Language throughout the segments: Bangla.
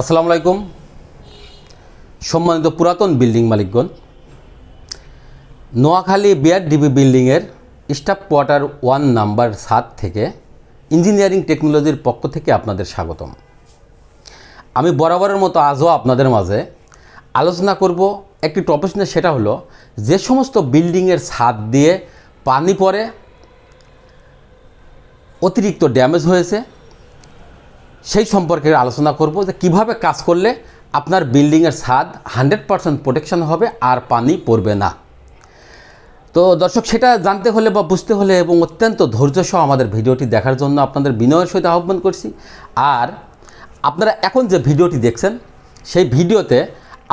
আসসালামু আলাইকুম। সম্মানিত পুরাতন বিল্ডিং মালিকগণ, নোয়াখালী বিআরডিবি বিল্ডিংয়ের স্টাফ কোয়ার্টার ওয়ান নাম্বার সাত থেকে ইঞ্জিনিয়ারিং টেকনোলজির পক্ষ থেকে আপনাদের স্বাগতম। আমি বরাবরের মতো আজও আপনাদের মাঝে আলোচনা করব একটি টপিক নিয়ে, সেটা হলো যে সমস্ত বিল্ডিংয়ের ছাদ দিয়ে পানি পড়ে, অতিরিক্ত ড্যামেজ হয়েছে সেই সম্পর্কে আলোচনা করব যে কীভাবে কাজ করলে আপনার বিল্ডিংয়ের ছাদ হান্ড্রেড পারসেন্ট প্রোটেকশন হবে আর পানি পড়বে না। তো দর্শক, সেটা জানতে হলে বা বুঝতে হলে এবং অত্যন্ত ধৈর্য সহ আমাদের ভিডিওটি দেখার জন্য আপনাদের বিনয়ের সহিত আহ্বান করছি। আর আপনারা এখন যে ভিডিওটি দেখছেন, সেই ভিডিওতে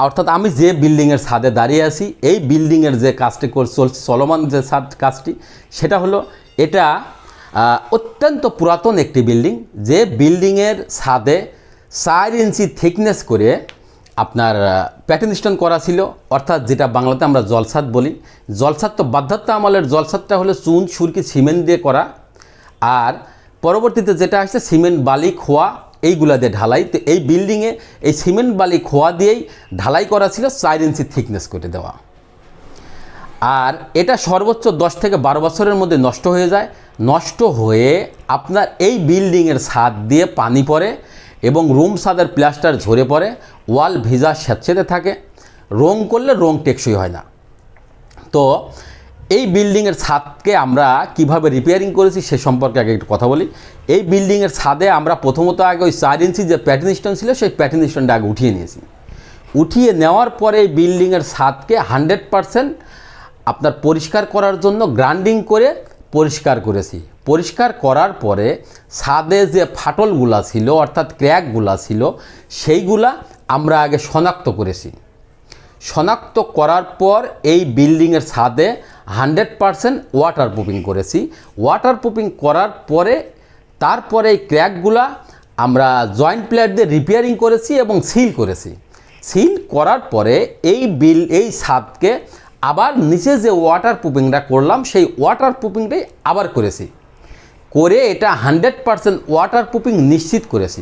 অর্থাৎ আমি যে বিল্ডিংয়ের ছাদে দাঁড়িয়ে আছি, এই বিল্ডিংয়ের যে কাজটি চলছে, চলমান যে ছাদ কাজটি, সেটা হলো এটা অত্যন্ত পুরাতন একটি বিল্ডিং, যে বিল্ডিংয়ের ছাদে চার ইঞ্চি থিকনেস করে আপনার প্যাটার্ন করা ছিল। অর্থাৎ যেটা বাংলাতে আমরা জলছাদ বলি। জলছাদ তো বাধ্যত্ব আমলের জলছাদটা হলো চুন, সুরকি, সিমেন্ট দিয়ে করা। আর পরবর্তীতে যেটা আসছে, সিমেন্ট, বালি, খোয়া, এইগুলা দিয়ে ঢালাই। তো এই বিল্ডিংয়ে এই সিমেন্ট, বালি, খোয়া দিয়েই ঢালাই করা ছিল, চার ইঞ্চি থিকনেস করে দেওয়া। আর এটা সর্বোচ্চ দশ থেকে বারো বছরের মধ্যে নষ্ট হয়ে যায়। নষ্ট হয়ে আপনার এই বিল্ডিংয়ের ছাদ দিয়ে পানি পড়ে এবং রুম ছাদের প্লাস্টার ঝরে পড়ে, ওয়াল ভিজা স্যাঁতসেঁতে থাকে। রং করলে রং টেকসই হয় না। তো এই বিল্ডিংয়ের ছাদকে আমরা কীভাবে রিপেয়ারিং করেছি সে সম্পর্কে আগে একটু কথা বলি। এই বিল্ডিংয়ের ছাদে আমরা প্রথমত আগে ওই চার ইঞ্চি যে প্যাটার্ন স্টোন ছিল, সেই প্যাটার্ন স্টোনটা আগে উঠিয়ে নিয়েছি। উঠিয়ে নেওয়ার পরে এই বিল্ডিংয়ের ছাদকে হান্ড্রেড পারসেন্ট আপনার পরিষ্কার করার জন্য গ্রাইন্ডিং করে পরিষ্কার করেছি। পরিষ্কার করার পরে ছাদে যে ফাটলগুলা ছিল, অর্থাৎ ক্র্যাকগুলা ছিল, সেইগুলা আমরা আগে শনাক্ত করেছি। শনাক্ত করার পর এই বিল্ডিংয়ের ছাদে হান্ড্রেড পারসেন্ট ওয়াটার প্রুফিং করেছি। ওয়াটার প্রুফিং করার পরে তারপরে এই ক্র্যাকগুলা আমরা জয়েন্ট প্লেয়ার দিয়ে রিপেয়ারিং করেছি এবং সিল করেছি। সিল করার পরে এই বিল, এই ছাদকে আবার নিচে যে ওয়াটার প্রুফিংটা করলাম, সেই ওয়াটার প্রুফিংটাই আবার করেছি। করে এটা হান্ড্রেড পারসেন্ট ওয়াটার প্রুফিং নিশ্চিত করেছি।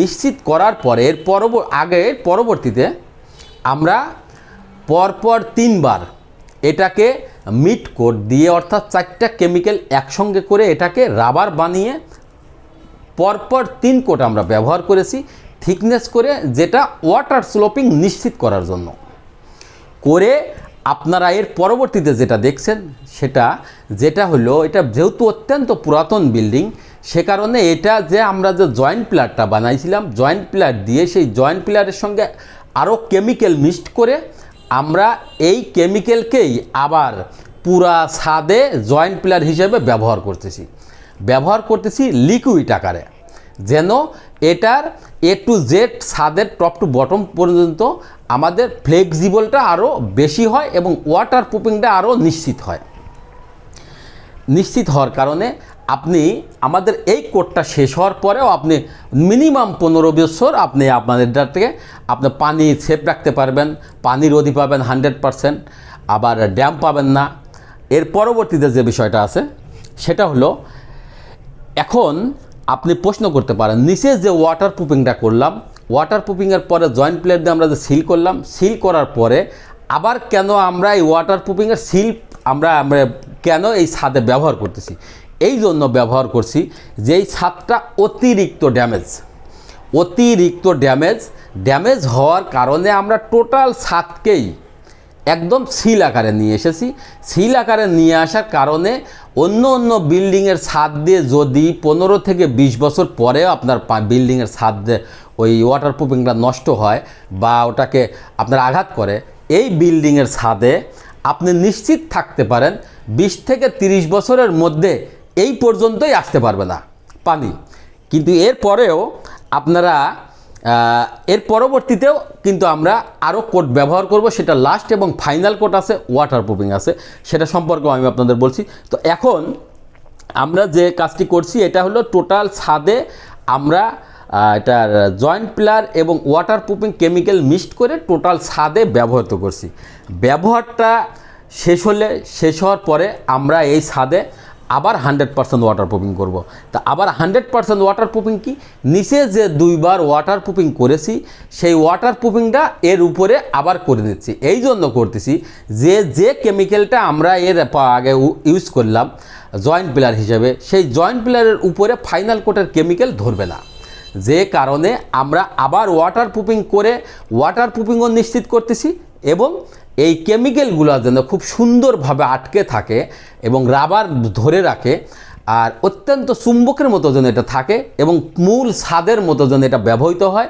নিশ্চিত করার পরের পরব, আগে পরবর্তীতে আমরা পরপর তিনবার এটাকে মিট কোট দিয়ে অর্থাৎ চারটা কেমিক্যাল একসঙ্গে করে এটাকে রাবার বানিয়ে পরপর তিন কোট আমরা ব্যবহার করেছি থিকনেস করে, যেটা ওয়াটার স্লোপিং নিশ্চিত করার জন্য। করে আপনারা এর পরবর্তীতে যেটা দেখছেন, সেটা যেটা হলো, এটা যেহেতু অত্যন্ত পুরাতন বিল্ডিং, সে কারণে এটা যে আমরা যে জয়েন্ট প্লারটা বানাইছিলাম, জয়েন্ট প্লার দিয়ে সেই জয়েন্ট প্লারের সঙ্গে আরও কেমিক্যাল মিক্সড করে আমরা এই কেমিক্যালকেই আবার পুরা ছাদে জয়েন্ট প্লার হিসেবে ব্যবহার করতেছি। ব্যবহার করতেছি লিকুইড আকারে। যেন এটার এ টু জেড ছাদের টপ টু বটম পর্যন্ত আমাদের ফ্লেক্সিবলটা আরও বেশি হয় এবং ওয়াটার প্রুফিংটা আরও নিশ্চিত হয়। নিশ্চিত হওয়ার কারণে আপনি আমাদের এই কোডটা শেষ হওয়ার পরেও আপনি মিনিমাম পনেরো বছর আপনি আপনাদের থেকে আপনি পানি সেফ রাখতে পারবেন পানি রোধি পাবেন হান্ড্রেড পারসেন্ট আবার ড্যাম পাবেন না। এর পরবর্তীতে যে বিষয়টা আছে, সেটা হলো এখন আপনি প্রশ্ন করতে পারেন, নিচে যে ওয়াটার প্রুফিংটা করলাম ওয়াটার প্রুফিংয়ের পরে জয়েন্ট প্লেট দিয়ে আমরা যে সিল করলাম সিল করার পরে আবার কেন আমরা এই ওয়াটার প্রুফিংয়ের সিল আমরা আমরা কেন এই ছাদে ব্যবহার করতেছি? এই জন্য ব্যবহার করছি যে এই ছাদটা অতিরিক্ত ড্যামেজ অতিরিক্ত ড্যামেজ ড্যামেজ হওয়ার কারণে আমরা টোটাল ছাদকেই একদম সিল আকারে নিয়ে এসেছি। সিল আকারে নিয়ে আসার কারণে অন্য অন্য বিল্ডিংয়ের ছাদ দিয়ে যদি পনেরো থেকে বিশ বছর পরেও আপনার বিল্ডিংয়ের ছাদ দিয়ে ওই ওয়াটার প্রুফিংটা নষ্ট হয় বা ওটাকে আপনার আঘাত করে, এই বিল্ডিংয়ের ছাদে আপনি নিশ্চিত থাকতে পারেন বিশ থেকে তিরিশ বছরের মধ্যে এই পর্যন্তই আসতে পারবে না পানি। কিন্তু এর পরেও আপনারা এর পরবর্তীতেও কিন্তু আমরা আরও কোড ব্যবহার করব, সেটা লাস্ট এবং ফাইনাল কোড আছে ওয়াটার প্রুফিং আছে, সেটা সম্পর্কেও আমি আপনাদের বলছি। তো এখন আমরা যে কাজটি করছি, এটা হলো টোটাল ছাদে আমরা এটার জয়েন্ট প্লার এবং ওয়াটার প্রুফিং কেমিক্যাল মিক্সড করে টোটাল ছাদে ব্যবহৃত করছি। ব্যবহারটা শেষ হলে, শেষ হওয়ার পরে আমরা এই ছাদে আবার হান্ড্রেড পার্সেন্ট ওয়াটার প্রুফিং করব। তা আবার হান্ড্রেড পার্সেন্ট ওয়াটার প্রুফিং কি? নিচে যে দুইবার ওয়াটার প্রুফিং করেছি, সেই ওয়াটার প্রুফিংটা এর উপরে আবার করে নিচ্ছি এই জন্য করতেছি যে যে কেমিক্যালটা আমরা এর আগে ইউজ করলাম জয়েন্ট পিলার হিসেবে, সেই জয়েন্ট পিলারের উপরে ফাইনাল কোটের কেমিক্যাল ধরবে না। যে কারণে আমরা আবার ওয়াটার প্রুফিং করে ওয়াটার প্রুফিংও নিশ্চিত করতেছি এবং এই কেমিক্যালগুলো যেন খুব সুন্দরভাবে আটকে থাকে এবং রাবার ধরে রাখে আর অত্যন্ত চুম্বকের মতো যেন এটা থাকে এবং মূল ছাদের মতো যেন এটা ব্যবহৃত হয়।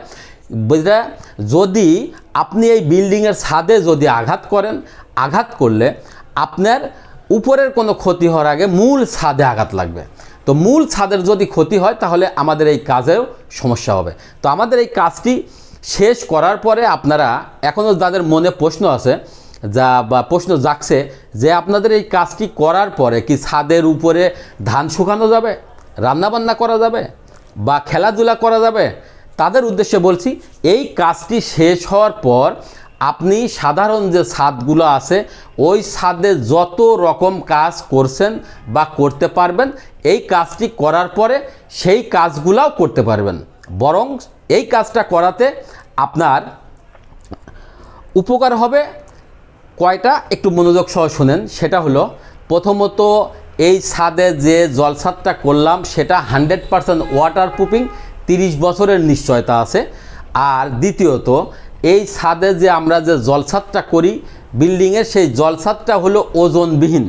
যেটা যদি আপনি এই বিল্ডিংয়ের ছাদে যদি আঘাত করেন, আঘাত করলে আপনার উপরের কোনো ক্ষতি হওয়ার আগে মূল ছাদে আঘাত লাগবে। তো মূল ছাদের যদি ক্ষতি হয়, তাহলে আমাদের এই কাজেও সমস্যা হবে। তো আমাদের এই কাজটি শেষ করার পরে আপনারা এখনও যাদের মনে প্রশ্ন আছে, যা বা প্রশ্ন জাগছে যে আপনাদের এই কাজটি করার পরে কি ছাদের উপরে ধান শুকানো যাবে, রান্নাবান্না করা যাবে বা খেলাধুলা করা যাবে? তাদের উদ্দেশ্যে বলছি, এই কাজটি শেষ হওয়ার পর আপনি সাধারণ যে ছাদগুলো আছে, ওই ছাদে যত রকম কাজ করছেন বা করতে পারবেন, এই কাজটি করার পরে সেই কাজগুলাও করতে পারবেন। বরং এই কাজটা করাতে আপনার উপকার হবে। কয়টা? একটু মনোযোগ সহ শুনেন। সেটা হলো, প্রথমত এই ছাদে যে জলছাদটা করলাম, সেটা হান্ড্রেড পারসেন্ট ওয়াটার প্রুফিং তিরিশ বছরের নিশ্চয়তা আছে। আর দ্বিতীয়ত এই ছাদে যে আমরা যে জলছাদটা করি, বিল্ডিংয়ের সেই জলছাদটা হলো ওজনবিহীন।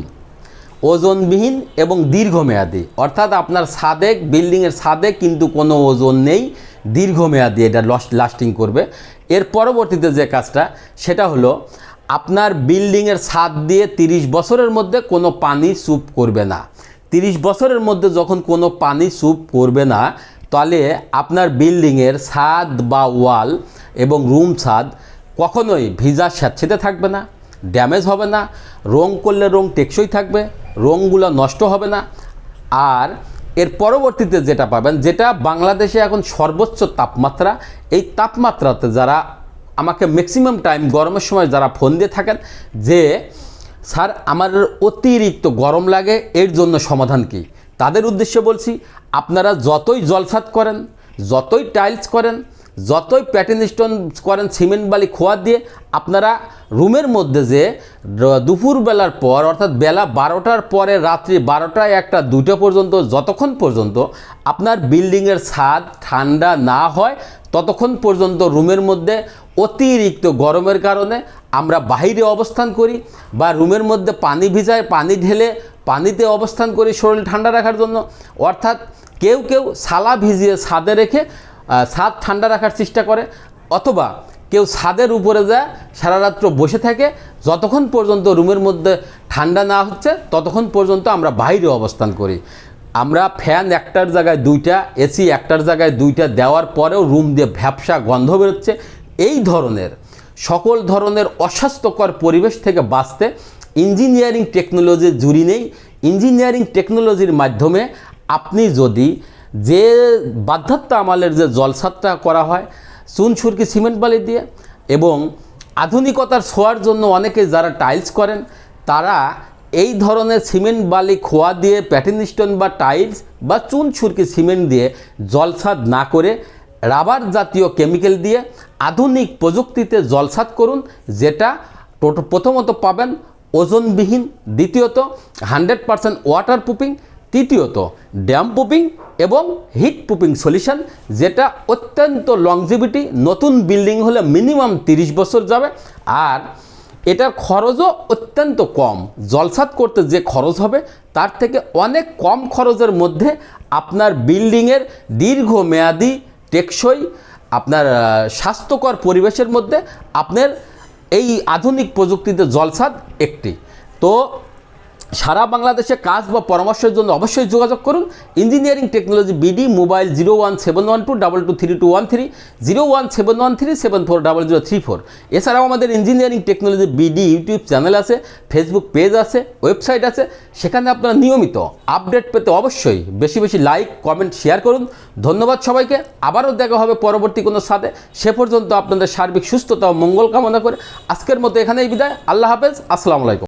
ওজনবিহীন এবং দীর্ঘমেয়াদী। অর্থাৎ আপনার ছাদে, বিল্ডিংয়ের ছাদে কিন্তু কোনো ওজন নেই, দীর্ঘমেয়াদী এটা লাস্টিং করবে। এর পরবর্তীতে যে কাজটা, সেটা হলো আপনার বিল্ডিংয়ের ছাদ দিয়ে তিরিশ বছরের মধ্যে কোনো পানি চুপ করবে না। তিরিশ বছরের মধ্যে যখন কোনো পানি চুপ করবে না তাহলে আপনার বিল্ডিংয়ের ছাদ বা ওয়াল এবং রুম ছাদ কখনোই ভিজা স্যাঁতসেঁতে থাকবে না, ড্যামেজ হবে না, রং করলে রং টেকসই থাকবে রঙগুলো নষ্ট হবে না। আর এর পরবর্তীতে যেটা পাবেন, যেটা বাংলাদেশে এখন সর্বোচ্চ তাপমাত্রা, এই তাপমাত্রাতে যারা আমাকে ম্যাক্সিমাম টাইম গরমের সময় যারা ফোন দিয়ে থাকেন যে, স্যার, আমার অতিরিক্ত গরম লাগে, এর জন্য সমাধান কি? তাদের উদ্দেশ্যে বলছি, আপনারা যতই জলসাত করেন, যতই টাইলস করেন, যতই প্যাটিন স্টোন করেন, সিমেন্ট, বালি, খোয়া দিয়ে, আপনারা রুমের মধ্যে যে দুপুরবেলার পর, অর্থাৎ বেলা বারোটার পরে, রাত্রি বারোটায় একটা, দুটো পর্যন্ত, যতক্ষণ পর্যন্ত আপনার বিল্ডিংয়ের ছাদ ঠান্ডা না হয়, ততক্ষণ পর্যন্ত রুমের মধ্যে অতিরিক্ত গরমের কারণে আমরা বাইরে অবস্থান করি বা রুমের মধ্যে পানি ভিজায়, পানি ঢেলে পানিতে অবস্থান করি শরীর ঠান্ডা রাখার জন্য। অর্থাৎ কেউ কেউ সালা ভিজিয়ে ছাদে রেখে ছাদ ঠান্ডা রাখার চেষ্টা করে, অথবা কেউ ছাদের উপরে যায়, সারা রাত্র বসে থাকে, যতক্ষণ পর্যন্ত রুমের মধ্যে ঠান্ডা না হচ্ছে, ততক্ষণ পর্যন্ত আমরা বাইরে অবস্থান করি। আমরা ফ্যান একটার জায়গায় দুইটা, এসি একটার জায়গায় দুইটা দেওয়ার পরেও রুম দিয়ে ভ্যাপসা গন্ধ বেরোচ্ছে। এই ধরনের, সকল ধরনের অস্বাস্থ্যকর পরিবেশ থেকে বাঁচতে ইঞ্জিনিয়ারিং টেকনোলজির জুড়ি নেই। ইঞ্জিনিয়ারিং টেকনোলজির মাধ্যমে আপনি যদি যে বাধ্যত্ব আমালের যে জলসাতটা করা হয় চুন সুরকি সিমেন্ট বালি দিয়ে এবং আধুনিকতার ছোঁয়ার জন্য অনেকে যারা টাইলস করেন, তারা এই ধরনের সিমেন্ট বালি খোয়া দিয়ে, প্যাটিন স্টোন বা টাইলস বা চুন ছুরকি সিমেন্ট দিয়ে জলসাদ না করে রাবার জাতীয় কেমিক্যাল দিয়ে আধুনিক প্রযুক্তিতে জলসাদ করুন, যেটা প্রথমত পাবেন ওজনবিহীন, দ্বিতীয়ত হান্ড্রেড পারসেন্ট ওয়াটার প্রুফিং তৃতীয়ত ড্যাম প্রুফিং এবং হিট প্রুফিং সলিউশন যেটা অত্যন্ত লংজিভিটি নতুন বিল্ডিং হলে মিনিমাম তিরিশ বছর যাবে। আর এটার খরচও অত্যন্ত কম। জলসাত করতে যে খরচ হবে, তার থেকে অনেক কম খরচের মধ্যে আপনার বিল্ডিংয়ের দীর্ঘমেয়াদী, টেকসই, আপনার স্বাস্থ্যকর পরিবেশের মধ্যে আপনার এই আধুনিক প্রযুক্তিতে জলসাদ একটি। তো সারা বাংলাদেশে কাজ বা পরামর্শের জন্য অবশ্যই যোগাযোগ করুন। Engineering technology BD, mobile zero one seven one two double two three two one three, zero one seven one three seven four double zero three four. এছাড়াও আমাদের engineering technology BD YouTube channel আছে, ফেসবুক পেজ আছে, ওয়েবসাইট আছে, সেখানে আপনারা নিয়মিত আপডেট পেতে অবশ্যই বেশি বেশি লাইক, কমেন্ট, শেয়ার করুন। ধন্যবাদ সবাইকে, আবারও দেখা হবে পরবর্তী কোনো সাথে। সে পর্যন্ত আপনাদের সার্বিক সুস্থতা ও মঙ্গল কামনা করে আজকের মতো এখানেই বিদায়। আল্লাহ হাফেজ, আসসালামু আলাইকুম।